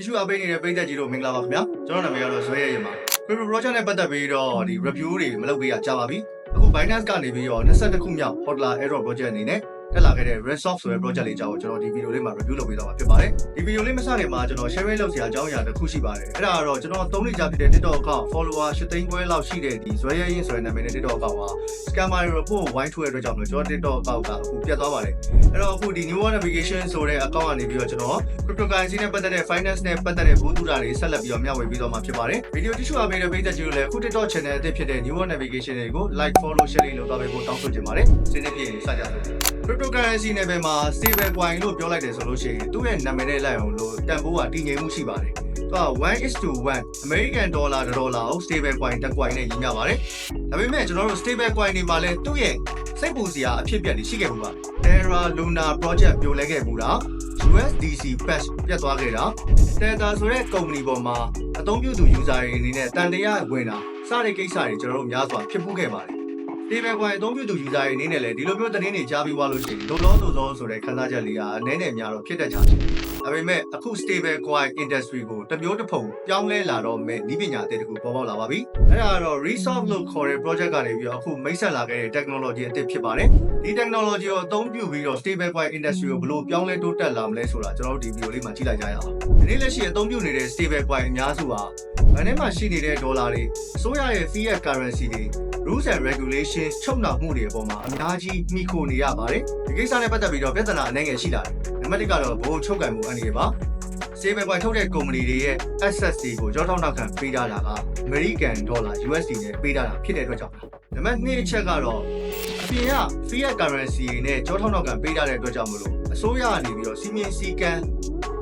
issue အပေးနေတဲ့ပိတ်သက်ကြီးတို့မင်္ဂလာပါခင်ဗျာကျွန်တော်နာမည်ကတော့ဇွဲရဲရမှာ crypto project နဲ့ပတ်သက်ပြီးတော့ဒီ review တွေမလုပ်ပေးရကြပါပြီအခု Binance ကနေပြီးတော့22ခုမြောက် Hodler Airdrop project အနေနဲ့ တက်လာခဲ့တဲ့ Resolve ဆိုတဲ့ project လေးကြောင့်ကျွန်တော်ဒီဗီဒီယိုလေးမှာ review လုပ်ပေးသွားမှာဖြစ်ပါတယ်ဒီဗီဒီယိုလေးမစခင်မှာကျွန်တော် sharing လုပ်စရာအကြောင်းအရာတစ်ခုရှိပါတယ်အဲ့ဒါကတော့ကျွန်တော်သုံးနေကြဖြစ်တဲ့ TikTok account follower 8သိန်းခွဲလောက်ရှိတဲ့ဒီဇွဲရဲရင်ဆိုတဲ့နာမည်နဲ့ TikTok account မှာ scammer report ဝိုင်းထွေးတဲ့အတွက်ကြောင့်ကျွန်တော် TikTok account ကအခုပြတ်သွားပါတယ်အဲ့တော့အခုဒီ new navigation ဆိုတဲ့ account ကနေပြီးတော့ကျွန်တော် cryptocurrency နဲ့ပတ်သက်တဲ့ finance နဲ့ပတ်သက်တဲ့ဘူးတူတာတွေဆက်လက်ပြီးတော့မျှဝေပေးသွားမှာဖြစ်ပါတယ်ဗီဒီယိုတိကျအပေးတဲ့ပရိသတ်ကြီးတို့လည်းအခု TikTok channel အသစ်ဖြစ်တဲ့ new navigation တွေကို like follow share လေးလုပ်သွားပေးဖို့တောင်းဆိုချင်ပါတယ်စဉ်းနေပြည့်စကြစို့ cryptocurrency နဲ့ပဲမှာ stable coin လို့ပြောလိုက်တယ်ဆိုလို့ရှိရင်သူ့ရဲ့နာမည်နဲ့လိုက်အောင်လို့တန်ဖိုးကတည်ငြိမ်မှုရှိပါတယ်သူက1 is to 1 American dollar တစ်ဒေါ်လာကို stable coin တစ် coin နဲ့ညီမျှပါတယ်ဒါပေမဲ့ကျွန်တော်တို့ stable coin တွေမှာလည်းသူ့ရဲ့စိတ်ပူစရာအဖြစ်အပျက်တွေရှိခဲ့မှုပါ Terra Luna project ပြိုလဲခဲ့မှုတာ USDC patch ပြတ်သွားခဲ့တာ Tether ဆိုတဲ့ကုမ္ပဏီပေါ်မှာအသုံးပြုသူ user တွေအနေနဲ့တန်တရားဝင်တာစတဲ့ကိစ္စတွေကျွန်တော်တို့များစွာဖြစ်ပူးခဲ့ပါတယ် stable coin အသုံးပြုသူ user တွေအနေနဲ့လည်းဒီလိုမျိုးသတင်းတွေကြားပြီးသွားလို့ရှိရင်လောလောလောလောဆိုတဲ့ခန်းစားချက်လေးကအနည်းနဲ့များတော့ဖြစ်တတ်ကြတယ်။ဒါပေမဲ့အခု stable coin industry ကိုတစ်မျိုးတစ်ဖုံပြောင်းလဲလာတော့မဲ့ဤပညာအသစ်တစ်ခုပေါ်ပေါက်လာပါပြီ။အဲ့ဒါကတော့ resolve လို့ခေါ်တဲ့ project ကနေပြီးတော့အခုမိတ်ဆက်လာခဲ့တဲ့ technology အသစ်ဖြစ်ပါတယ်။ဒီ technology ကိုအသုံးပြုပြီးတော့ stable coin industry ကိုဘယ်လိုပြောင်းလဲတိုးတက်လာမလဲဆိုတာကျွန်တော်တို့ဒီ video လေးမှာကြည့်လိုက်ကြရအောင်။ဒီနေ့လက်ရှိအသုံးပြုနေတဲ့ stable coin အများစုဟာဘယ်နဲ့မှရှိနေတဲ့ဒေါ်လာတွေအစိုးရရဲ့ fiat currency တွေ rules and regulations ချုပ်နှောင်မှုတွေအပေါ်မှာအများကြီးမိခိုနေရပါတယ်ဒီကိစ္စနဲ့ပတ်သက်ပြီးတော့ပြဿနာအနေငယ်ရှိလာတယ် နံပါတ်1ကတော့ဘိုးချုပ်ကံမှုအနေနဲ့ပါ stable coin ထုတ်တဲ့ကုမ္ပဏီတွေရဲ့ access တွေကိုကြောထောက်နောက်ခံပေးထားတာက American dollar USD နဲ့ပေးထားတာဖြစ်တဲ့အတွက်ကြောင့်ပါနံပါတ်2အချက်ကတော့အပြင်က fiat currency တွေနဲ့ကြောထောက်နောက်ခံပေးထားတဲ့အတွက်ကြောင့်မလို့အစိုးရကနေပြီးတော့စီမင်းစည်းကမ်း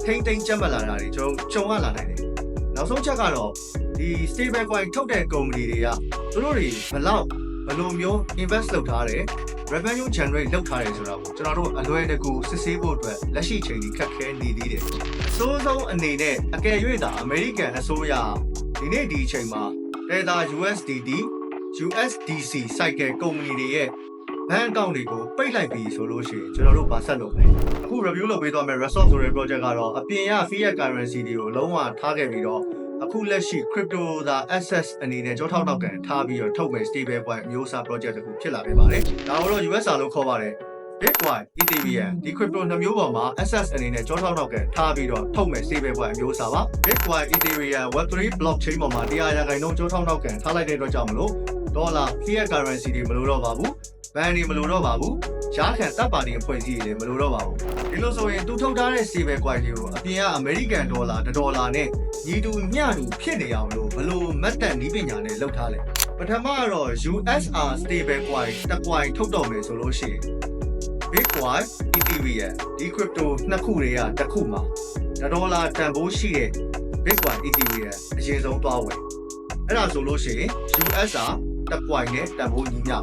ထိမ့်သိမ်းကြက်မလာတာတွေကျွန်တော်ကြုံရလာနိုင်တယ်နောက်ဆုံးချက်ကတော့ဒီ stable coin ထုတ်တဲ့ကုမ္ပဏီတွေကသူတို့တွေဘယ်လောက် ဘယ်လိုမျိုး invest လုပ်ထားတယ် revenue generate လုပ်ထားတယ်ဆိုတာကိုကျွန်တော်တို့အလွယ်တကူစစ်ဆေးဖို့အတွက်လက်ရှိချိန်ကြီးခက်ခဲနေသေးတယ်အစိုးဆုံးအနေနဲ့အကယ်၍သာ American အစိုးရဒီနေ့ဒီအချိန်မှာ Tether USDT USDC cycle ကုမ္ပဏီတွေရဲ့ဘဏ်အကောင့်တွေကိုပိတ်လိုက်ပြီဆိုလို့ရှိရင်ကျွန်တော်တို့ဗာဆက်လုပ်မယ်အခု review လုပ်ပေးသွားမယ် Resolve ဆိုတဲ့ project ကတော့အပြင်က fiat currency တွေကိုလုံးဝထားခဲ့ပြီးတော့ အခုလက်ရှိ crypto သာ access အနေနဲ့ကြောထောက်နောက်ကန်ထားပြီးတော့ထုတ်မယ် stable coin အမျိုးအစား project တစ်ခုဖြစ်လာခဲ့ပါတယ်။ဒါကိုတော့ USR လို့ခေါ်ပါတယ်။ Bitcoin, Ethereum ဒီ crypto နှစ်မျိုးပေါ်မှာ access အနေနဲ့ကြောထောက်နောက်ကန်ထားပြီးတော့ထုတ်မယ် stable coin အမျိုးအစားပါ။ Bitcoin, Ethereum, Web3 blockchain ပေါ်မှာတရားရာခိုင်နှုန်းကြောထောက်နောက်ကန်ထားလိုက်တဲ့အတွက်ကြောင့်မလို့ဒေါ်လာ fiat currency တွေမလိုတော့ပါဘူး။ဘဏ်တွေမလိုတော့ပါဘူး။ရှားခံတပ်ပါတီအဖွဲ့အစည်းတွေလည်းမလိုတော့ပါဘူး။ဒီလိုဆိုရင်သူထုတ်ထားတဲ့ stable coin တွေကိုအပြင်က American dollar 1ဒေါ်လာနဲ့ ညီတူမျှတူဖြစ်နေအောင်လို့ဘလို့မတ်တက်နီးပညာနဲ့လုပ်ထားလဲပထမကတော့ USR stable coin တစ် coin ထုတ်တော့မယ်ဆိုလို့ရှိရင် Bitcoin Ethereum ဒီ crypto နှစ်ခုတွေကတစ်ခုမှာ1ဒေါ်လာတန်ဖိုးရှိတဲ့ Bitcoin Ethereum အရင်ဆုံးသွားဝယ်အဲ့ဒါဆိုလို့ရှိရင် USR တစ် coin နဲ့တန်ဖိုးညီမျှ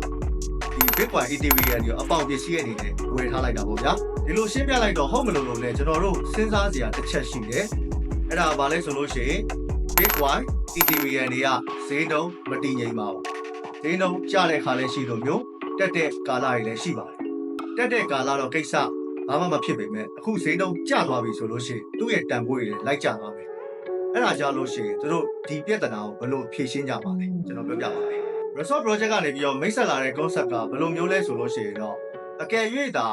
ဒီ Bitcoin Ethereum တွေအပေါင်ပစ္စည်းအနေနဲ့ဝယ်ထားလိုက်တာပေါ့ဗျာဒီလိုရှင်းပြလိုက်တော့ဟုတ်မလို့လို့လဲကျွန်တော်တို့စဉ်းစားစရာတစ်ချက်ရှိတယ် အဲ့ဒါဘာလဲဆိုလို့ရှိရင် Bitcoin Ethereum တွေကဈေးနှုန်းမတည်ငြိမ်ပါဘူးဈေးနှုန်းကျတဲ့ခါလည်းရှိလို့မျိုးတက်တဲ့ကာလတွေလည်းရှိပါတယ်တက်တဲ့ကာလတော့ကိစ္စဘာမှမဖြစ်ပေမဲ့အခုဈေးနှုန်းကျသွားပြီဆိုလို့ရှိရင်သူ့ရဲ့တန်ဖိုးတွေလည်းလိုက်ကျသွားမယ်အဲ့ဒါကြောင့်လို့ရှိရင်သူတို့ဒီပြဿနာကိုဘယ်လိုဖြေရှင်းကြပါလဲကျွန်တော်ပြောပြပါမယ် Resort Project ကနေပြီးတော့မိတ်ဆက်လာတဲ့ concept ကဘယ်လိုမျိုးလဲဆိုလို့ရှိရင်တော့အကယ်၍သာ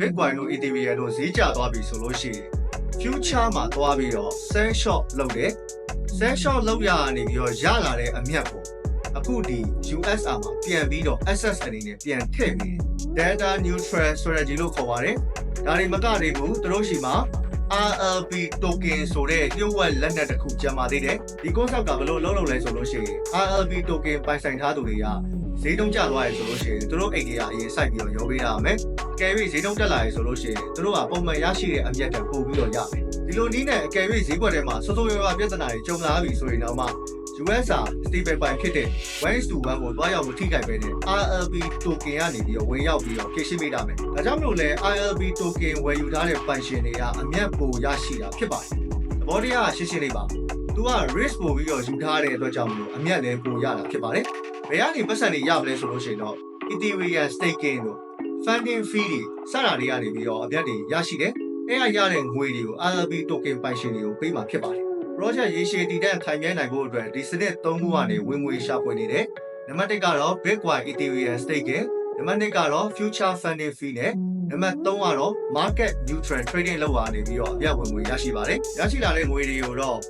Bitcoin တို့ Ethereum တို့ဈေးကျသွားပြီဆိုလို့ရှိရင် future မှာသွားပြီးတော့ sell short လုပ်တယ် sell short လုပ်ရကနေပြီးတော့ရလာတဲ့အမြတ်ကိုအခုဒီ USR မှာပြန်ပြီးတော့ access အနေနဲ့ပြန်ထည့်ပြီး data neutral strategy လို့ခေါ်ပါတယ်ဒါတွေမကသေးဘူးသူတို့ရှိမှာ RLP token ဆိုတဲ့လျှို့ဝှက်လက်နက်တစ်ခုကျန်ပါသေးတယ်ဒီ concept ကဘယ်လိုလုပ်လုပ်လဲဆိုလို့ရှိရင် RLP token ပိုင်ဆိုင်ထားသူတွေက ဈေးတုံးကျသွားရဆိုလို့ရှိရင်သူတို့အိတ်တွေကအရင်စိုက်ပြီးတော့ရောပေးရမယ်ကယ်၍ဈေးတုံးတက်လာရဆိုလို့ရှိရင်သူတို့ကပုံမှန်ရရှိတဲ့အမြတ်တပို့ပြီးတော့ရမယ်ဒီလိုနည်းနဲ့အကယ်၍ဈေးကွက်ထဲမှာစိုးစိုးရွားရွားပြဿနာတွေကြုံလာပြီဆိုရင်တော့မှ USR stable coin ဖြစ်တဲ့1 to 1ကိုတွားရောက်လို့ထိခိုက်ပဲတဲ့ RLP token ကနေပြီးတော့ဝင်ရောက်ပြီးတော့ဖြည့်ရှင်းပေးတာမယ်ဒါကြောင့်မလို့လဲ RLP token ဝယ်ယူထားတဲ့ပိုင်ရှင်တွေကအမြတ်ပိုရရှိတာဖြစ်ပါတယ်သဘောတရားရှင်းရှင်းလေးပါ သူက risk ပို့ပြီးတော့ယူထားတဲ့အတွက်ကြောင့်မလို့အမြတ်လည်းပိုရတာဖြစ်ပါတယ်ဘယ်ကနေပတ်စံတွေရမလဲဆိုလို့ရှိရင်တော့ Ethereum staking တို့ funding fee တွေစတာတွေကနေပြီးတော့အမြတ်တွေရရှိတယ်အဲ့ရရတဲ့ငွေတွေကို RLP token ပိုင်ရှင်တွေကိုပေးမှာဖြစ်ပါတယ် project ရေရှည်တည်တဲ့ခိုင်မြဲနိုင်ဖို့အတွက်ဒီစနစ်၃ခုကနေဝင်ငွေရှာဖွေနေတယ်နံပါတ်1ကတော့ Bitcoin Ethereum staking နံပါတ်2ကတော့ future funding fee နဲ့နံပါတ်3ကတော့ market neutral trading လုပ်ရနေပြီးတော့အပြဝင်ငွေရရှိပါတယ်ရရှိလာတဲ့ငွေတွေကိုတော့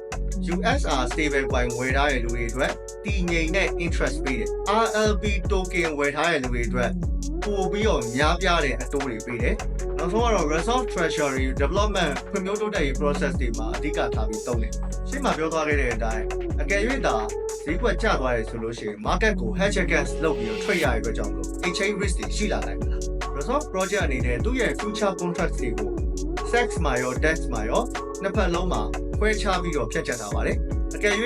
USR stable coin ဝယ်ထားတဲ့လူတွေအတွက်တည်ငြိမ်တဲ့ interest ပေးတယ် RLB token ဝယ်ထားတဲ့လူတွေအတွက်ပို့ပြီးတော့များပြားတဲ့အတိုးတွေပေးတယ်နောက်ဆုံးကတော့ resource treasury development ဖွံ့ဖြိုးတိုးတက်ရေး process တွေမှာအဓိကထားပြီးသုံးတယ်ရှင်းမှာပြောသွားခဲ့တဲ့အတိုင်းအကယ်၍သာဈေးကွက်ကျသွားရဲဆိုလို့ရှိရင် market ကို hedge against လုပ်ပြီးတော့ trade ရရတဲ့အတွက်ကြောင့်မလို့ exchange risk တွေရှိလာနိုင်မလား resource project အနေနဲ့သူ့ရဲ့ future contract တွေကို sex မှာရော dex မှာရောနှစ်ဖက်လုံးမှာ ခွဲခြားပြီးတော့ဖြတ်ချက်ထားပါတယ်အကယ်၍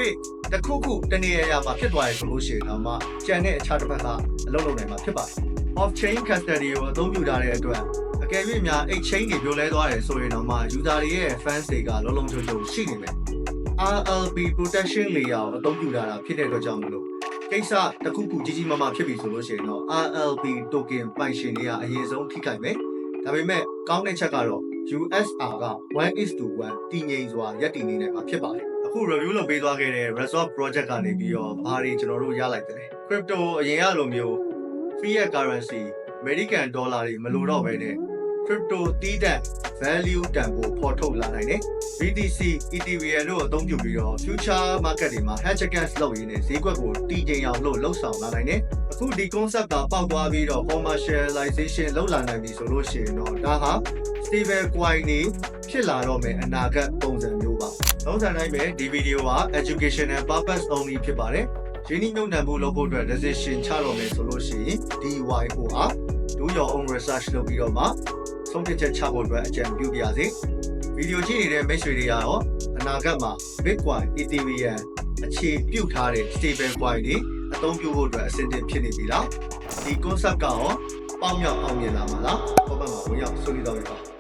တစ်ခုခုတနေရာရာမှာဖြစ်သွားရဆိုလို့ရှိရင်တော့မှကြံတဲ့အခြားတစ်ဖက်ကအလုပ်လုပ်နိုင်မှာဖြစ်ပါတယ် off chain custody ကိုအသုံးပြုထားတဲ့အတွက်အကယ်၍များ exchange တွေပြိုလဲသွားတယ်ဆိုရင်တော့မှ user တွေရဲ့ fans တွေကလုံးလုံးချုံချုံရှိနေမယ် RLB protection layer ကိုအသုံးပြုထားတာဖြစ်တဲ့အတွက်ကြောင့်မလို့ကိစ္စတစ်ခုခုကြီးကြီးမားမားဖြစ်ပြီဆိုလို့ရှိရင်တော့ RLB token ပိုင်ရှင်တွေကအရင်ဆုံးထိခိုက်မယ်ဒါပေမဲ့ကောင်းတဲ့ချက်ကတော့ USR က1:1တည်ငြိမ်စွာရပ်တည်နေနိုင်မှာဖြစ်ပါတယ်အခု review လုပ်ပေးသွားခဲ့တဲ့ Resort project ကနေပြီးတော့ဘာတွေကျွန်တော်တို့ရလိုက်တယ် crypto အရင်ကလိုမျိုး fiat currency American dollar တွေမလိုတော့ဘဲနဲ့ crypto တီးတဲ့ value တန်ဖိုးဖော်ထုတ်လာနိုင်တယ် BTC Ethereum တို့အသုံးပြုပြီးတော့ future market တွေမှာ hedge against လုပ်ရင်းနဲ့ဈေးကွက်ကိုတည်ငြိမ်အောင်လို့လှုပ်ဆောင်လာနိုင်တယ်အခုဒီ concept ကပေါက်သွားပြီးတော့ commercialization လုပ်လာနိုင်ပြီဆိုလို့ရှိရင်တော့ဒါဟာ stable coin တွေဖြစ်လာတော့မယ်အနာဂတ်ပုံစံမျိုးပါလုံးစံတိုင်းပဲဒီဗီဒီယိုက educational purpose only ဖြစ်ပါတယ်ရင်းနှီးမြှုပ်နှံမှုလုပ်ဖို့အတွက် decision ချတော့မယ်ဆိုလို့ရှိရင် DYO ဟာ do your own research လုပ်ပြီးတော့မှဆုံးဖြတ်ချက်ချဖို့အတွက်အကြံပြုပါရစေဗီဒီယိုကြည့်နေတဲ့မိတ်ဆွေတွေကတော့အနာဂတ်မှာ Bitcoin Ethereum အခြေပြုထားတဲ့ stable coin တွေအသုံးပြုဖို့အတွက်အဆင်သင့်ဖြစ်နေပြီလားဒီ concept ကရောပေါက်မြောက်အောင်မြင်လာမှာလားပေါ့ပတ်မှာဝင်ရောက်ဆွေးနွေးတော့ရပါ